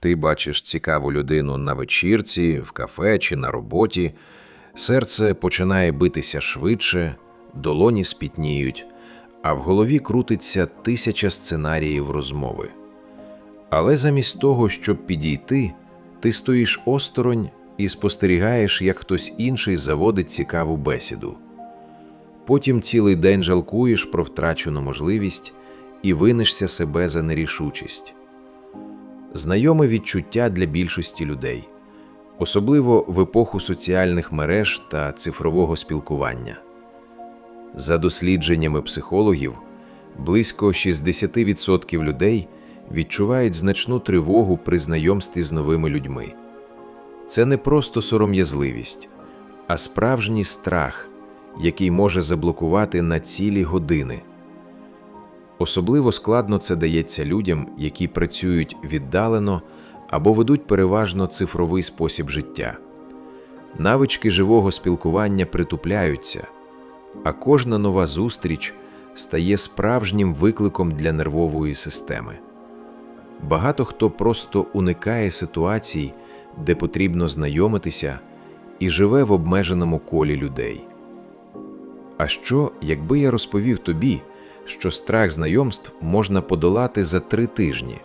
Ти бачиш цікаву людину на вечірці, в кафе чи на роботі, серце починає битися швидше, долоні спітніють, а в голові крутиться тисяча сценаріїв розмови. Але замість того, щоб підійти, ти стоїш осторонь і спостерігаєш, як хтось інший заводить цікаву бесіду. Потім цілий день жалкуєш про втрачену можливість і винишся себе за нерішучість. Знайоме відчуття для більшості людей, особливо в епоху соціальних мереж та цифрового спілкування. За дослідженнями психологів, близько 60% людей відчувають значну тривогу при знайомстві з новими людьми. Це не просто сором'язливість, а справжній страх, який може заблокувати на цілі години. Особливо складно це дається людям, які працюють віддалено або ведуть переважно цифровий спосіб життя. Навички живого спілкування притупляються, а кожна нова зустріч стає справжнім викликом для нервової системи. Багато хто просто уникає ситуацій, де потрібно знайомитися, і живе в обмеженому колі людей. А що, якби я розповів тобі, що страх знайомств можна подолати за три тижні,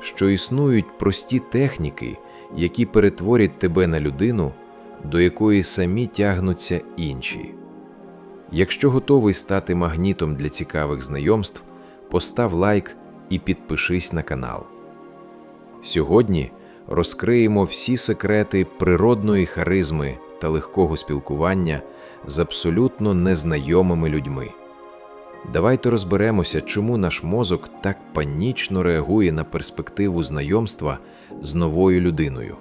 що існують прості техніки, які перетворять тебе на людину, до якої самі тягнуться інші. Якщо готовий стати магнітом для цікавих знайомств, постав лайк і підпишись на канал. Сьогодні розкриємо всі секрети природної харизми та легкого спілкування з абсолютно незнайомими людьми. Давайте розберемося, чому наш мозок так панічно реагує на перспективу знайомства з новою людиною.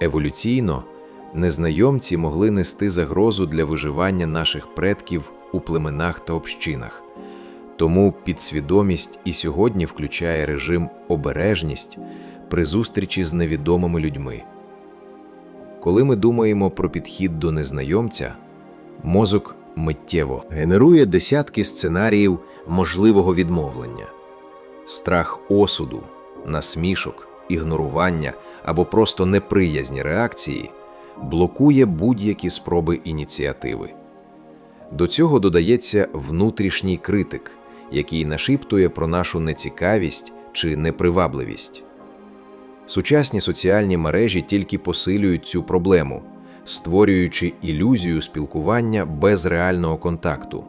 Еволюційно незнайомці могли нести загрозу для виживання наших предків у племенах та общинах. Тому підсвідомість і сьогодні включає режим обережність при зустрічі з невідомими людьми. Коли ми думаємо про підхід до незнайомця, мозок миттєво генерує десятки сценаріїв можливого відмовлення. страх осуду, насмішок, ігнорування або просто неприязні реакції блокує будь-які спроби ініціативи. До цього додається внутрішній критик, який нашіптує про нашу нецікавість чи непривабливість. Сучасні соціальні мережі тільки посилюють цю проблему, створюючи ілюзію спілкування без реального контакту.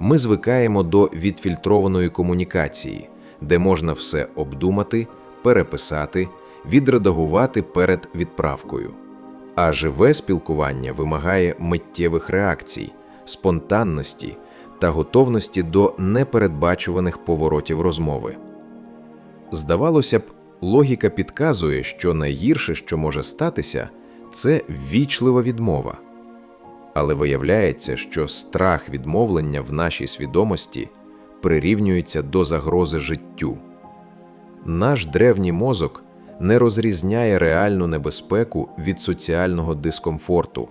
Ми звикаємо до відфільтрованої комунікації, де можна все обдумати, переписати, відредагувати перед відправкою. А живе спілкування вимагає миттєвих реакцій, спонтанності та готовності до непередбачуваних поворотів розмови. Здавалося б, логіка підказує, що найгірше, що може статися, це ввічлива відмова. Але виявляється, що страх відмовлення в нашій свідомості прирівнюється до загрози життю. Наш древній мозок не розрізняє реальну небезпеку від соціального дискомфорту.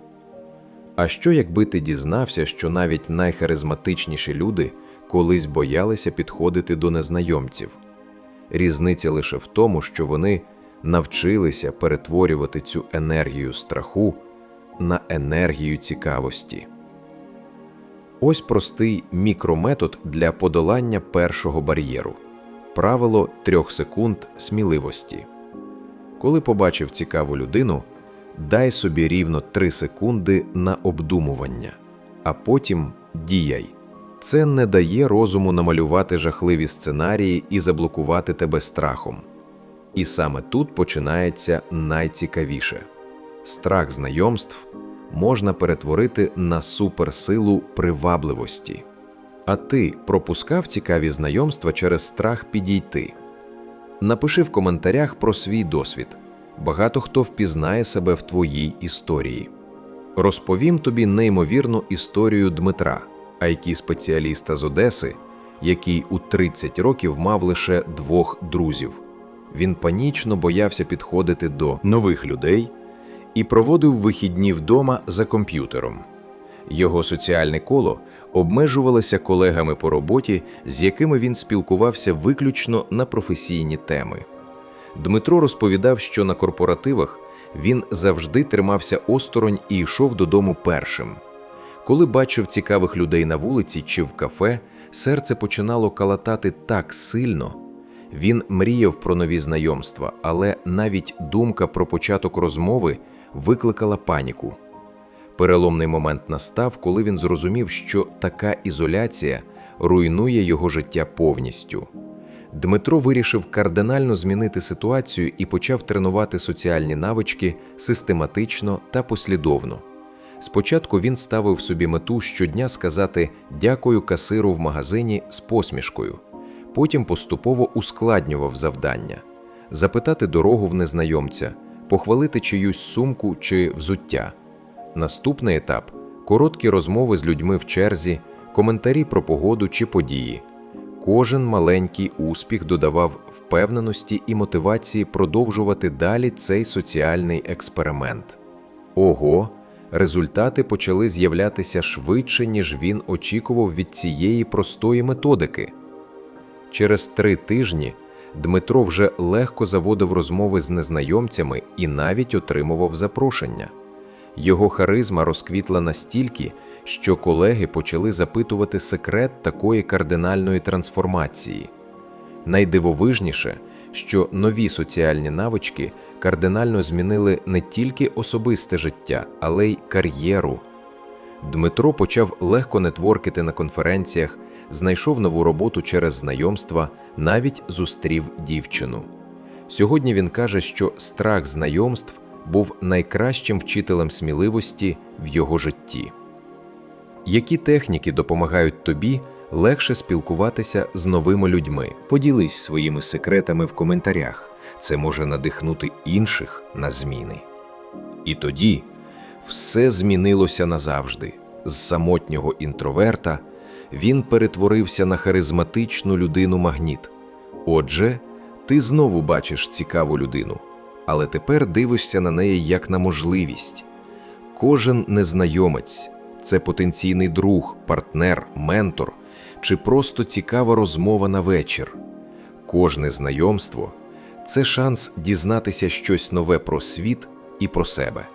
А що, якби ти дізнався, що навіть найхаризматичніші люди колись боялися підходити до незнайомців? Різниця лише в тому, що вони навчилися перетворювати цю енергію страху на енергію цікавості. Ось простий мікрометод для подолання першого бар'єру правило трьох секунд сміливості. Коли побачив цікаву людину, дай собі рівно 3 секунди на обдумування, а потім діяй. Це не дає розуму намалювати жахливі сценарії і заблокувати тебе страхом. І саме тут починається найцікавіше страх знайомств можна перетворити на суперсилу привабливості. А ти пропускав цікаві знайомства через страх підійти? Напиши в коментарях про свій досвід. Багато хто впізнає себе в твоїй історії. Розповім тобі неймовірну історію Дмитра, it спеціаліста з Одеси, який у 30 років мав лише двох друзів. Він панічно боявся підходити до Нових людей і проводив вихідні вдома за комп'ютером. Його соціальне коло обмежувалося колегами по роботі, з якими він спілкувався виключно на професійні теми. Дмитро розповідав, що на корпоративах він завжди тримався осторонь і йшов додому першим. Коли бачив цікавих людей на вулиці чи в кафе, серце починало калатати так сильно. Він мріяв про нові знайомства, але навіть думка про початок розмови викликала паніку. Переломний момент настав, коли він зрозумів, що така ізоляція руйнує його життя повністю. Дмитро вирішив кардинально змінити ситуацію і почав тренувати соціальні навички систематично та послідовно. Спочатку він ставив собі мету щодня сказати дякую касиру в магазині з посмішкою. Потім поступово ускладнював завдання, запитати дорогу в незнайомця, похвалити чиюсь сумку чи взуття. Наступний етап короткі розмови з людьми в черзі, коментарі про погоду чи події. Кожен маленький успіх додавав впевненості і мотивації продовжувати далі цей соціальний експеримент. Ого, результати почали з'являтися швидше, ніж він очікував від цієї простої методики. Через три тижні Дмитро вже легко заводив розмови з незнайомцями і навіть отримував запрошення. Його харизма розквітла настільки, що колеги почали запитувати секрет такої кардинальної трансформації. Найдивовижніше, що нові соціальні навички кардинально змінили не тільки особисте життя, але й кар'єру. Дмитро почав легко нетворкити на конференціях, знайшов нову роботу через знайомства, навіть зустрів дівчину. Сьогодні він каже, що страх знайомств був найкращим вчителем сміливості в його житті. Які техніки допомагають тобі легше спілкуватися з новими людьми? Поділись своїми секретами в коментарях. Це може надихнути інших на зміни. І тоді все змінилося назавжди. З самотнього інтроверта він перетворився на харизматичну людину магніт. Отже, ти знову бачиш цікаву людину, але тепер дивишся на неї як на можливість. Кожен незнайомець це потенційний друг, партнер, ментор чи просто цікава розмова на вечір. Кожне знайомство це шанс дізнатися щось нове про світ і про себе.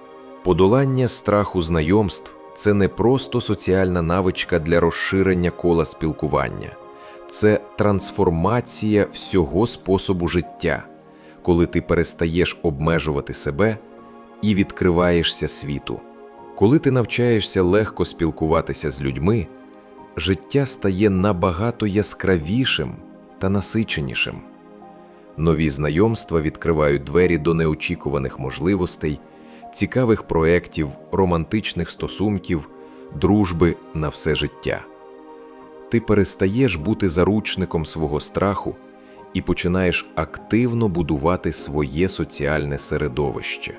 Подолання страху знайомств це не просто соціальна навичка для розширення кола спілкування, це трансформація всього способу життя, коли ти перестаєш обмежувати себе і відкриваєшся світу. Коли ти навчаєшся легко спілкуватися з людьми, життя стає набагато яскравішим та насиченішим. Нові знайомства відкривають двері до неочікуваних можливостей, цікавих проєктів, романтичних стосунків, дружби на все життя. Ти перестаєш бути заручником свого страху і починаєш активно будувати своє соціальне середовище.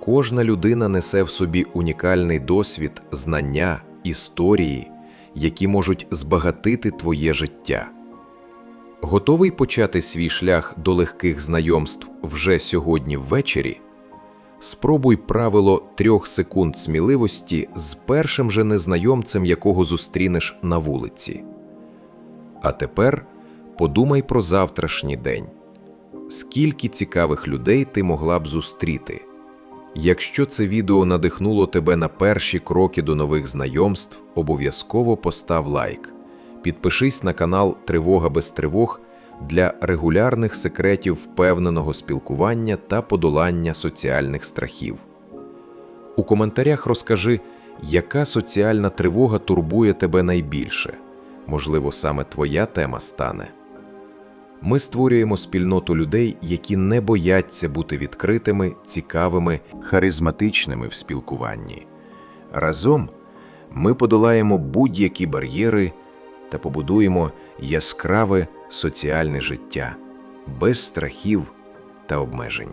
Кожна людина несе в собі унікальний досвід, знання, історії, які можуть збагатити твоє життя. Готовий почати свій шлях до легких знайомств вже сьогодні ввечері? Спробуй правило трьох секунд сміливості з першим же незнайомцем, якого зустрінеш на вулиці. А тепер подумай про завтрашній день. Скільки цікавих людей ти могла б зустріти? Якщо це відео надихнуло тебе на перші кроки до нових знайомств, обов'язково постав лайк. Підпишись на канал Тривога без тривог для регулярних секретів впевненого спілкування та подолання соціальних страхів. У коментарях розкажи, яка соціальна тривога турбує тебе найбільше. Можливо, саме твоя тема стане. Ми створюємо спільноту людей, які не бояться бути відкритими, цікавими, харизматичними в спілкуванні. Разом ми подолаємо будь-які бар'єри та побудуємо яскраве соціальне життя без страхів та обмежень.